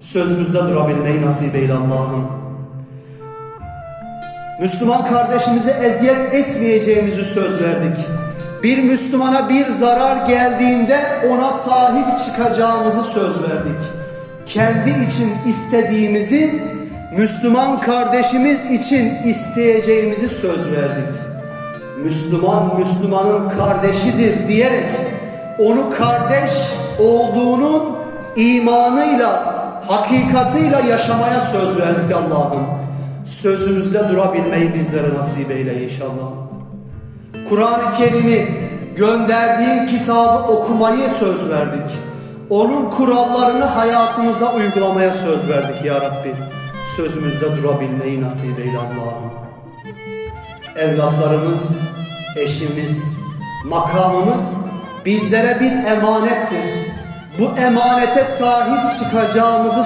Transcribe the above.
Sözümüzde durabilmeyi nasip eyle Allah'ım. Müslüman kardeşimize eziyet etmeyeceğimizi söz verdik. Bir Müslümana bir zarar geldiğinde ona sahip çıkacağımızı söz verdik. Kendi için istediğimizi Müslüman kardeşimiz için isteyeceğimizi söz verdik. Müslüman Müslümanın kardeşidir diyerek onu kardeş olduğunun imanıyla, hakikatıyla yaşamaya söz verdik Allah'ım. Sözümüzde durabilmeyi bizlere nasip eyle inşallah. Kur'an-ı Kerim'i gönderdiğin kitabı okumayı söz verdik. Onun kurallarını hayatımıza uygulamaya söz verdik ya Rabbi. Sözümüzde durabilmeyi nasip eyle Allah'ım. Evlatlarımız, eşimiz, makamımız bizlere bir emanettir. Bu emanete sahip çıkacağımızı